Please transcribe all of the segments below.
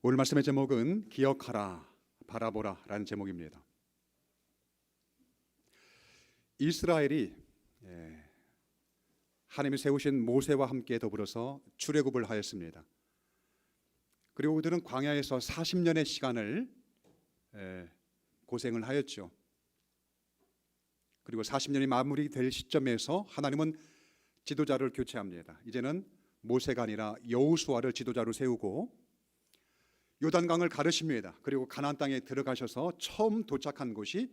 오늘 말씀의 제목은 기억하라, 바라보라라는 제목입니다. 이스라엘이 예, 하나님이 세우신 모세와 함께 더불어서 출애굽을 하였습니다. 그리고 그들은 광야에서 40년의 시간을 예, 고생을 하였죠. 그리고 40년이 마무리될 시점에서 하나님은 지도자를 교체합니다. 이제는 모세가 아니라 여호수아를 지도자로 세우고 요단강을 가르십니다. 그리고 가나안 땅에 들어가셔서 처음 도착한 곳이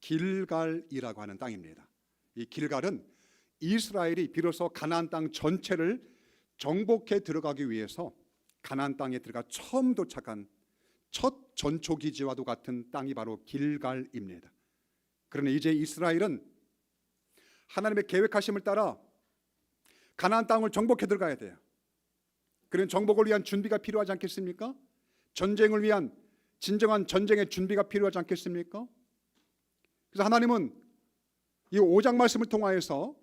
길갈이라고 하는 땅입니다. 이 길갈은 이스라엘이 비로소 가나안 땅 전체를 정복해 들어가기 위해서 가나안 땅에 들어가 처음 도착한 첫 전초 기지와도 같은 땅이 바로 길갈입니다. 그러나 이제 이스라엘은 하나님의 계획하심을 따라 가나안 땅을 정복해 들어가야 돼요. 그런 정복을 위한 준비가 필요하지 않겠습니까? 전쟁을 위한 진정한 전쟁의 준비가 필요하지 않겠습니까? 그래서 하나님은 이 5장 말씀을 통하여서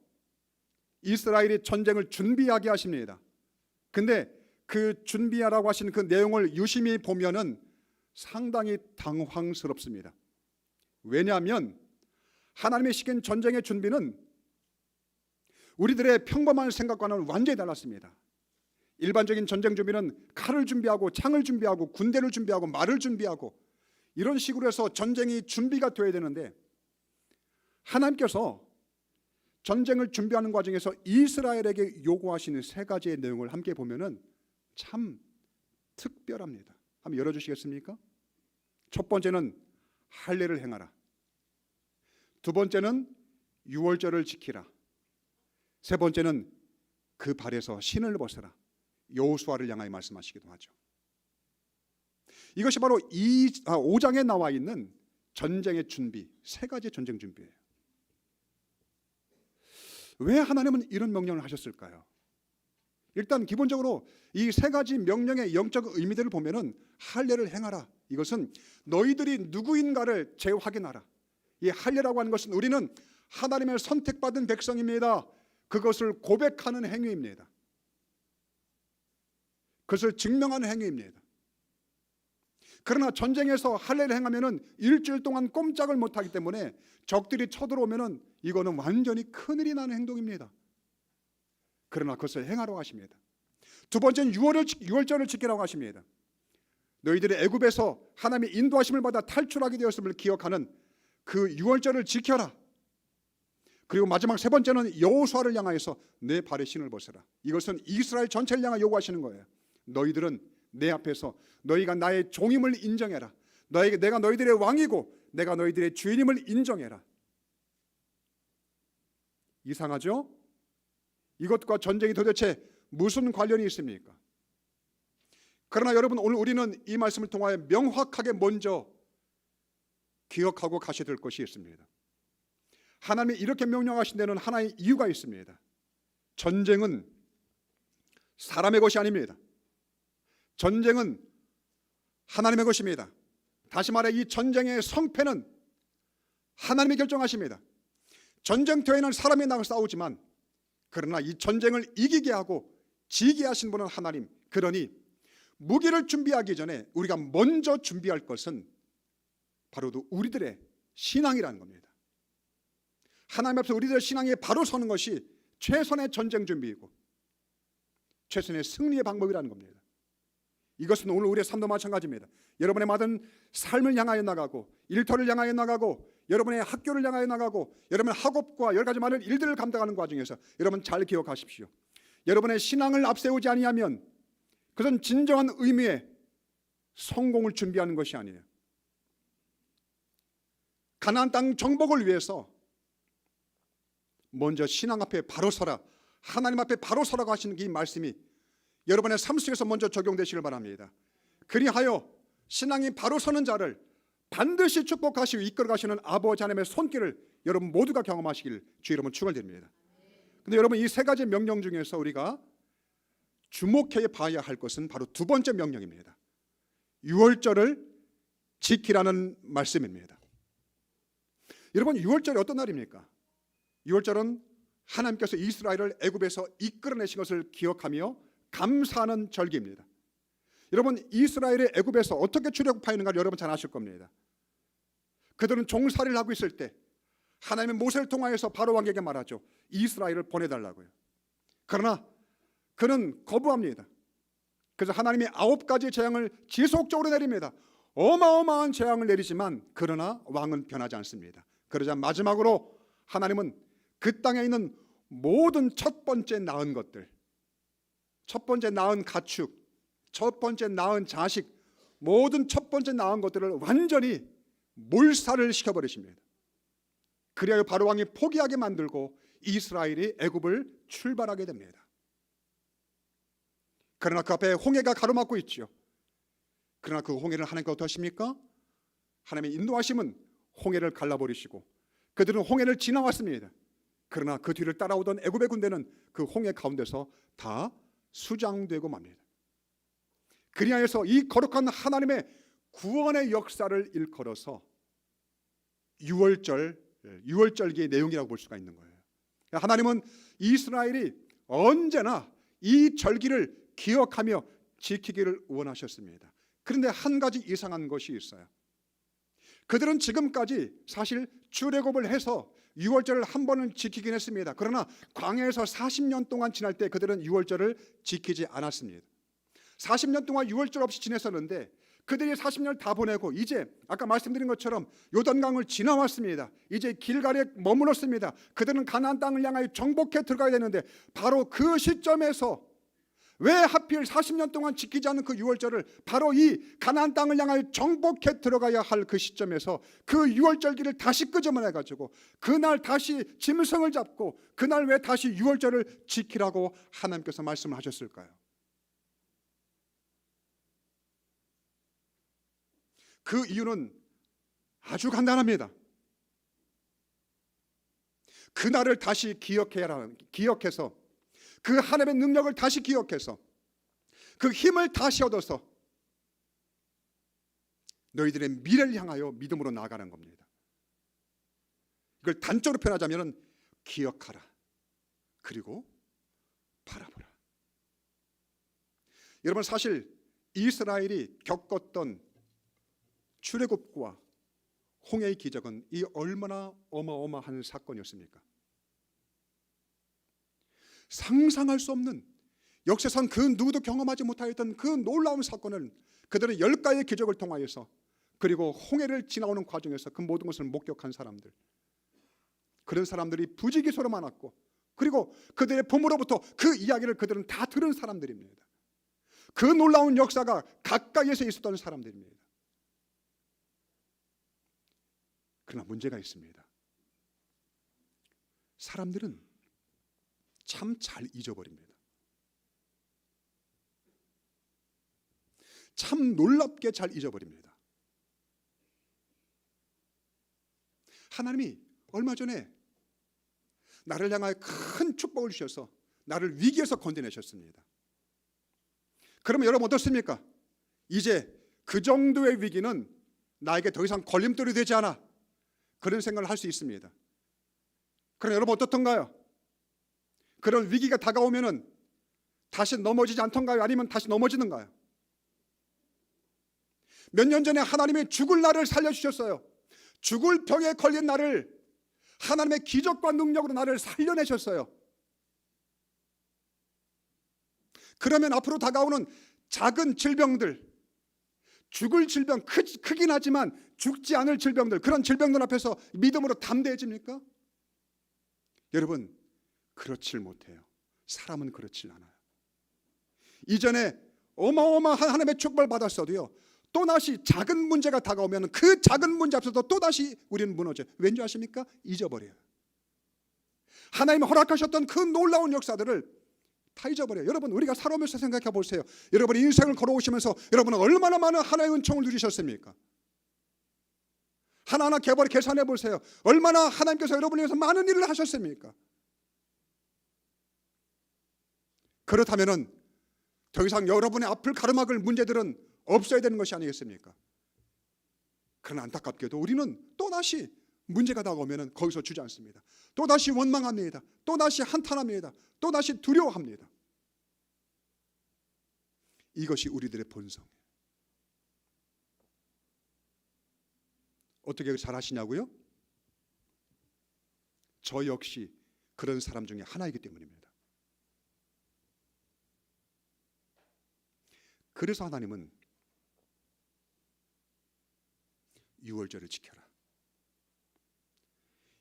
이스라엘이 전쟁을 준비하게 하십니다. 근데 그 준비하라고 하신 그 내용을 유심히 보면은 상당히 당황스럽습니다. 왜냐하면 하나님의 시킨 전쟁의 준비는 우리들의 평범한 생각과는 완전히 달랐습니다. 일반적인 전쟁 준비는 칼을 준비하고 창을 준비하고 군대를 준비하고 말을 준비하고 이런 식으로 해서 전쟁이 준비가 되어야 되는데 하나님께서 전쟁을 준비하는 과정에서 이스라엘에게 요구하시는 세 가지의 내용을 함께 보면은 참 특별합니다. 한번 열어 주시겠습니까? 첫 번째는 할례를 행하라. 두 번째는 유월절을 지키라. 세 번째는 그 발에서 신을 벗어라. 여호수아를 향하여 말씀하시기도 하죠. 이것이 바로 이 아, 5장에 나와 있는 전쟁의 준비, 세 가지 전쟁 준비예요. 왜 하나님은 이런 명령을 하셨을까요? 일단 기본적으로 이 세 가지 명령의 영적 의미들을 보면은 할례를 행하라. 이것은 너희들이 누구인가를 재확인하라. 이 할례라고 하는 것은 우리는 하나님의 선택받은 백성입니다. 그것을 고백하는 행위입니다. 그것을 증명하는 행위입니다. 그러나 전쟁에서 할례를 행하면은 일주일 동안 꼼짝을 못 하기 때문에 적들이 쳐들어오면은 이거는 완전히 큰일이 나는 행동입니다. 그러나 그것을 행하라고 하십니다. 두 번째는 유월을, 유월절을 지키라고 하십니다. 너희들이 애굽에서 하나님의 인도하심을 받아 탈출하게 되었음을 기억하는 그 유월절을 지켜라. 그리고 마지막 세 번째는 여호수아를 향하여서 내 발에 신을 벗어라. 이것은 이스라엘 전체를 향하 요구하시는 거예요. 너희들은 내 앞에서 너희가 나의 종임을 인정해라. 너에게 내가 너희들의 왕이고 내가 너희들의 주인임을 인정해라. 이상하죠? 이것과 전쟁이 도대체 무슨 관련이 있습니까? 그러나 여러분 오늘 우리는 이 말씀을 통하여 명확하게 먼저 기억하고 가셔야 될 것이 있습니다. 하나님이 이렇게 명령하신 데는 하나의 이유가 있습니다. 전쟁은 사람의 것이 아닙니다. 전쟁은 하나님의 것입니다. 다시 말해 이 전쟁의 성패는 하나님이 결정하십니다. 전쟁터에는 사람이 나가 싸우지만 그러나 이 전쟁을 이기게 하고 지게 하신 분은 하나님. 그러니 무기를 준비하기 전에 우리가 먼저 준비할 것은 바로 우리들의 신앙이라는 겁니다. 하나님 앞에서 우리들의 신앙에 바로 서는 것이 최선의 전쟁 준비이고 최선의 승리의 방법이라는 겁니다. 이것은 오늘 우리의 삶도 마찬가지입니다. 여러분의 모든 삶을 향하여 나가고 일터를 향하여 나가고 여러분의 학교를 향하여 나가고 여러분의 학업과 여러 가지 많은 일들을 감당하는 과정에서 여러분 잘 기억하십시오. 여러분의 신앙을 앞세우지 아니하면 그것은 진정한 의미의 성공을 준비하는 것이 아니에요. 가나안 땅 정복을 위해서 먼저 신앙 앞에 바로 서라. 하나님 앞에 바로 서라고 하시는 이 말씀이 여러분의 삶 속에서 먼저 적용되시길 바랍니다. 그리하여 신앙이 바로 서는 자를 반드시 축복하시고 이끌어 가시는 아버지 하나님의 손길을 여러분 모두가 경험하시길 주 여러분 축원드립니다. 근데 여러분 이 세 가지 명령 중에서 우리가 주목해 봐야 할 것은 바로 두 번째 명령입니다. 유월절을 지키라는 말씀입니다. 여러분 유월절이 어떤 날입니까? 유월절은 하나님께서 이스라엘을 애굽에서 이끌어내신 것을 기억하며 감사하는 절기입니다. 여러분 이스라엘의 애굽에서 어떻게 출애굽하였는가 여러분 잘 아실 겁니다. 그들은 종살이를 하고 있을 때 하나님의 모세를 통하여서 바로 왕에게 말하죠. 이스라엘을 보내달라고요. 그러나 그는 거부합니다. 그래서 하나님이 아홉 가지 재앙을 지속적으로 내립니다. 어마어마한 재앙을 내리지만 그러나 왕은 변하지 않습니다. 그러자 마지막으로 하나님은 그 땅에 있는 모든 첫 번째 낳은 것들, 첫 번째 낳은 가축, 첫 번째 낳은 자식, 모든 첫 번째 낳은 것들을 완전히 몰살을 시켜버리십니다. 그리하여 바로 왕이 포기하게 만들고 이스라엘이 애굽을 출발하게 됩니다. 그러나 그 앞에 홍해가 가로막고 있지요. 그러나 그 홍해를 하나님께 어떠하십니까? 하나님의 인도하심은 홍해를 갈라버리시고 그들은 홍해를 지나왔습니다. 그러나 그 뒤를 따라오던 애굽의 군대는 그 홍해 가운데서 다 수장되고 맙니다. 그리하여서 이 거룩한 하나님의 구원의 역사를 일컬어서 유월절 유월절기의 내용이라고 볼 수가 있는 거예요. 하나님은 이스라엘이 언제나 이 절기를 기억하며 지키기를 원하셨습니다. 그런데 한 가지 이상한 것이 있어요. 그들은 지금까지 사실 출애굽을 해서 유월절을 한 번은 지키긴 했습니다. 그러나 광야에서 40년 동안 지날 때 그들은 유월절을 지키지 않았습니다. 40년 동안 유월절 없이 지냈었는데 그들이 40년을 다 보내고 이제 아까 말씀드린 것처럼 요단강을 지나왔습니다. 이제 길갈에 머물렀습니다. 그들은 가나안 땅을 향하여 정복해 들어가야 되는데 바로 그 시점에서 왜 하필 40년 동안 지키지 않은 그 유월절을 바로 이 가나안 땅을 향하여 정복해 들어가야 할 그 시점에서 그 유월절기를 다시 끄집어내 가지고 그날 다시 짐승을 잡고 그날 왜 다시 유월절을 지키라고 하나님께서 말씀을 하셨을까요? 그 이유는 아주 간단합니다. 그날을 다시 기억해야 기억해서 그 하나님의 능력을 다시 기억해서 그 힘을 다시 얻어서 너희들의 미래를 향하여 믿음으로 나아가는 겁니다. 이걸 단적으로 표현하자면 기억하라. 그리고 바라보라. 여러분 사실 이스라엘이 겪었던 출애굽과 홍해의 기적은 이 얼마나 어마어마한 사건이었습니까? 상상할 수 없는 역사상 그 누구도 경험하지 못하였던 그 놀라운 사건을 그들은 열 가지의 기적을 통하여서 그리고 홍해를 지나오는 과정에서 그 모든 것을 목격한 사람들 그런 사람들이 부지기소로 많았고 그리고 그들의 부모로부터 그 이야기를 그들은 다 들은 사람들입니다. 그 놀라운 역사가 가까이에서 있었던 사람들입니다. 그러나 문제가 있습니다. 사람들은 참 잘 잊어버립니다. 참 놀랍게 잘 잊어버립니다. 하나님이 얼마 전에 나를 향하여 큰 축복을 주셔서 나를 위기에서 건져내셨습니다. 그러면 여러분 어떻습니까? 이제 그 정도의 위기는 나에게 더 이상 걸림돌이 되지 않아. 그런 생각을 할 수 있습니다. 그럼 여러분 어떻던가요? 그런 위기가 다가오면은 다시 넘어지지 않던가요? 아니면 다시 넘어지는가요? 몇 년 전에 하나님이 죽을 나를 살려주셨어요. 죽을 병에 걸린 나를 하나님의 기적과 능력으로 나를 살려내셨어요. 그러면 앞으로 다가오는 작은 질병들, 죽을 질병, 크, 크긴 하지만 죽지 않을 질병들, 그런 질병들 앞에서 믿음으로 담대해집니까? 여러분, 그렇질 못해요. 사람은 그렇질 않아요. 이전에 어마어마한 하나님의 축복을 받았어도요. 또다시 작은 문제가 다가오면 그 작은 문제 앞에서 또다시 우리는 무너져요. 왠지 아십니까? 잊어버려요. 하나님이 허락하셨던 그 놀라운 역사들을 다 잊어버려요. 여러분 우리가 살아오면서 생각해 보세요. 여러분 인생을 걸어오시면서 여러분은 얼마나 많은 하나의 은총을 누리셨습니까? 하나하나 개발 계산해 보세요. 얼마나 하나님께서 여러분을 위해서 많은 일을 하셨습니까? 그렇다면은 더 이상 여러분의 앞을 가로막을 문제들은 없어야 되는 것이 아니겠습니까? 그러나 안타깝게도 우리는 또다시 문제가 다가오면 거기서 주지 않습니다. 또다시 원망합니다. 또다시 한탄합니다. 또다시 두려워합니다. 이것이 우리들의 본성. 어떻게 잘 하시냐고요? 저 역시 그런 사람 중에 하나이기 때문입니다. 그래서 하나님은 유월절을 지켜라.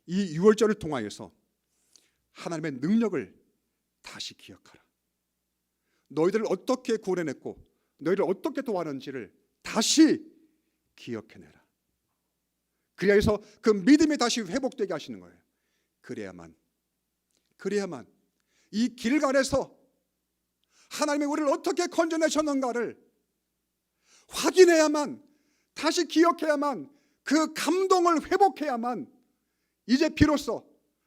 이 유월절을 통하여서 하나님의 능력을 다시 기억하라. 너희들을 어떻게 구원해냈고 너희를 어떻게 도와는지를 다시 기억해내라. 그래서 그 믿음이 다시 회복되게 하시는 거예요. 그래야만 그래야만 이 길갈에서 하나님이 우리를 어떻게 건져내셨는가를 확인해야만 다시 기억해야만 그 감동을 회복해야만 이제 비로소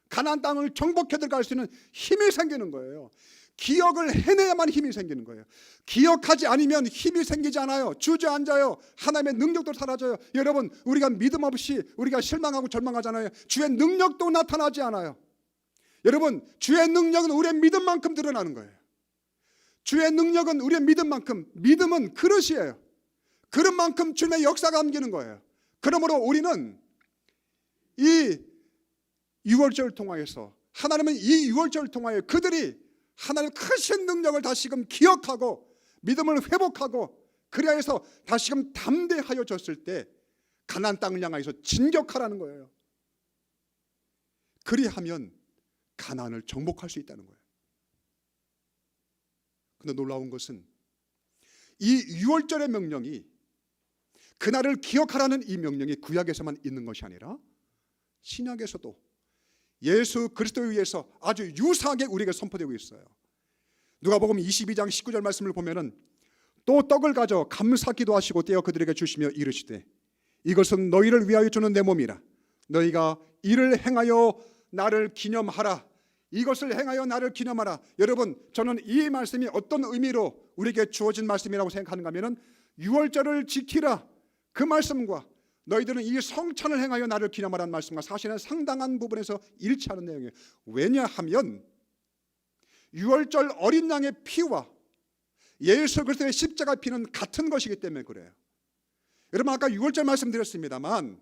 가나안 땅을 정복해 들어갈 수 있는 힘이 생기는 거예요. 기억을 해내야만 힘이 생기는 거예요. 기억하지 않으면 힘이 생기지 않아요. 주저앉아요. 하나님의 능력도 사라져요. 여러분, 우리가 믿음 없이 우리가 실망하고 절망하잖아요. 주의 능력도 나타나지 않아요. 여러분, 주의 능력은 우리의 믿음만큼 드러나는 거예요. 주의 능력은 우리의 믿음만큼 믿음은 그릇이에요. 그릇만큼 주님의 역사가 담기는 거예요. 그러므로 우리는 이 유월절을 통하여서 하나님은 이 유월절을 통하여 그들이 하나님의 크신 능력을 다시금 기억하고 믿음을 회복하고 그리하여서 다시금 담대하여 졌을 때 가나안 땅을 향하여서 진격하라는 거예요. 그리하면 가나안을 정복할 수 있다는 거예요. 근데 놀라운 것은 이 유월절의 명령이 그날을 기억하라는 이 명령이 구약에서만 있는 것이 아니라 신약에서도 예수 그리스도에 의해서 아주 유사하게 우리에게 선포되고 있어요. 누가복음 22장 19절 말씀을 보면은 또 떡을 가져 감사 기도하시고 떼어 그들에게 주시며 이르시되 이것은 너희를 위하여 주는 내 몸이라 너희가 이를 행하여 나를 기념하라 이것을 행하여 나를 기념하라 여러분 저는 이 말씀이 어떤 의미로 우리에게 주어진 말씀이라고 생각하는가 하면은 유월절을 지키라 그 말씀과 너희들은 이 성찬을 행하여 나를 기념하라는 말씀과 사실은 상당한 부분에서 일치하는 내용이에요. 왜냐하면 유월절 어린 양의 피와 예수 그리스도의 십자가 피는 같은 것이기 때문에 그래요. 여러분 아까 유월절 말씀드렸습니다만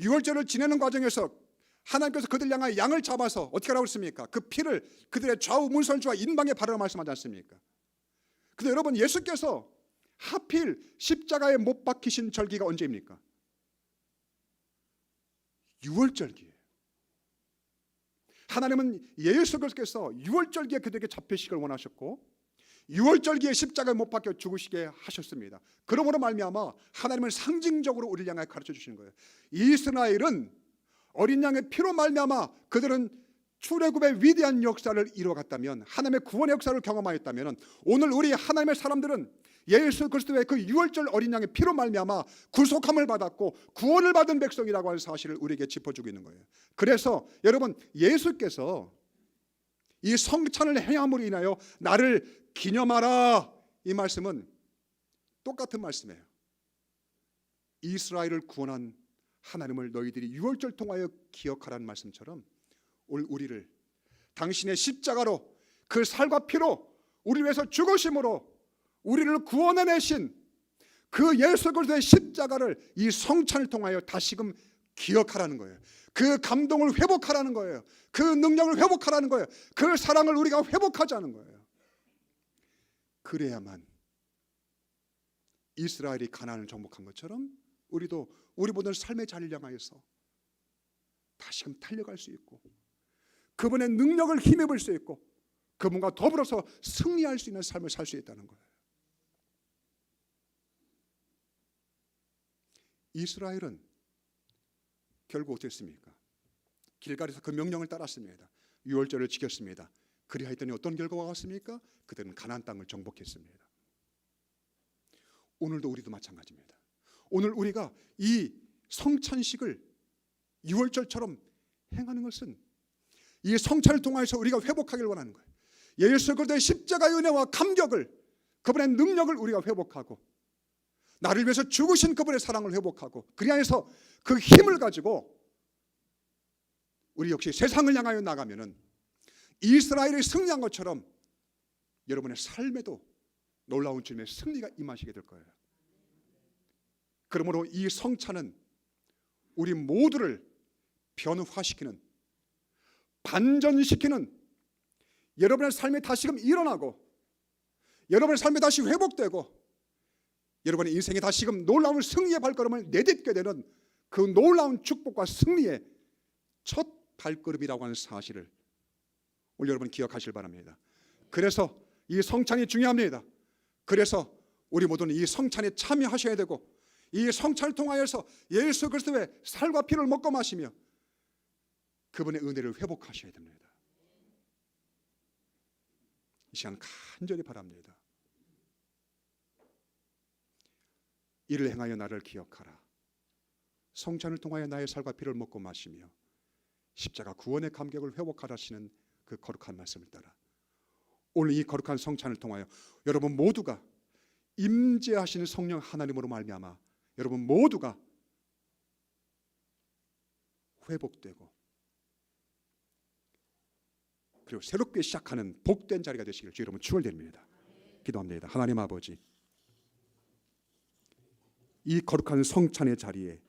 유월절을 지내는 과정에서 하나님께서 그들 향하여 양을 잡아서 어떻게 하라고 했습니까? 그 피를 그들의 좌우 문설주와 인방에 바르라 말씀하지 않습니까? 근데 여러분 예수께서 하필 십자가에 못 박히신 절기가 언제입니까? 6월절기예요. 하나님은 예수 그리스도께서 6월절기에 그들에게 잡히시길 원하셨고 6월절기에 십자가에 못 박혀 죽으시게 하셨습니다. 그러므로 말미암아 하나님은 상징적으로 우리를 향해 가르쳐 주시는 거예요. 이스라엘은 어린 양의 피로 말미암아 그들은 출애굽의 위대한 역사를 이루어갔다면 하나님의 구원의 역사를 경험하였다면 오늘 우리 하나님의 사람들은 예수 그리스도의 그 유월절 어린 양의 피로 말미암아 구속함을 받았고 구원을 받은 백성이라고 하는 사실을 우리에게 짚어주고 있는 거예요. 그래서 여러분 예수께서 이 성찬을 행함으로 인하여 나를 기념하라 이 말씀은 똑같은 말씀이에요. 이스라엘을 구원한 하나님을 너희들이 유월절 통하여 기억하라는 말씀처럼 오늘 우리를 당신의 십자가로 그 살과 피로 우리 위해서 죽으심으로 우리를 구원해 내신 그 예수 그리스도의 십자가를 이 성찬을 통하여 다시금 기억하라는 거예요. 그 감동을 회복하라는 거예요. 그 능력을 회복하라는 거예요. 그 사랑을 우리가 회복하자는 거예요. 그래야만 이스라엘이 가나안을 정복한 것처럼 우리도 우리 모든 삶의 자리를 향하여서 다시금 달려갈 수 있고 그분의 능력을 힘입을 수 있고 그분과 더불어서 승리할 수 있는 삶을 살 수 있다는 거예요. 이스라엘은 결국 어땠습니까? 길갈에서 그 명령을 따랐습니다. 유월절을 지켰습니다. 그리하였더니 어떤 결과가 왔습니까? 그들은 가나안 땅을 정복했습니다. 오늘도 우리도 마찬가지입니다. 오늘 우리가 이 성찬식을 유월절처럼 행하는 것은 이 성찬을 통해서 우리가 회복하기를 원하는 거예요. 예수 그리스도의 십자가의 은혜와 감격을 그분의 능력을 우리가 회복하고 나를 위해서 죽으신 그분의 사랑을 회복하고 그리하여서 그 힘을 가지고 우리 역시 세상을 향하여 나가면은 이스라엘이 승리한 것처럼 여러분의 삶에도 놀라운 주님의 승리가 임하시게 될 거예요. 그러므로 이 성찬은 우리 모두를 변화시키는 반전시키는 여러분의 삶이 다시금 일어나고 여러분의 삶이 다시 회복되고 여러분의 인생이 다시금 놀라운 승리의 발걸음을 내딛게 되는 그 놀라운 축복과 승리의 첫 발걸음이라고 하는 사실을 오늘 여러분 기억하실 바랍니다. 그래서 이 성찬이 중요합니다. 그래서 우리 모두는 이 성찬에 참여하셔야 되고 이 성찬을 통하여서 예수 그리스도의 살과 피를 먹고 마시며 그분의 은혜를 회복하셔야 됩니다. 이 시간 간절히 바랍니다. 이를 행하여 나를 기억하라. 성찬을 통하여 나의 살과 피를 먹고 마시며 십자가 구원의 감격을 회복하라시는 그 거룩한 말씀을 따라 오늘 이 거룩한 성찬을 통하여 여러분 모두가 임재하시는 성령 하나님으로 말미암아 여러분 모두가 회복되고 그리고 새롭게 시작하는 복된 자리가 되시길 주 여러분 축원드립니다. 기도합니다. 하나님 아버지 이 거룩한 성찬의 자리에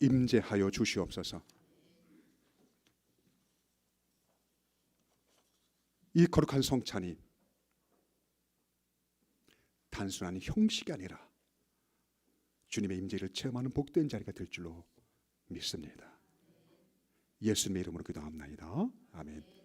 임재하여 주시옵소서. 이 거룩한 성찬이 단순한 형식이 아니라 주님의 임재를 체험하는 복된 자리가 될 줄로 믿습니다. 예수님의 이름으로 기도합나이다. 아멘.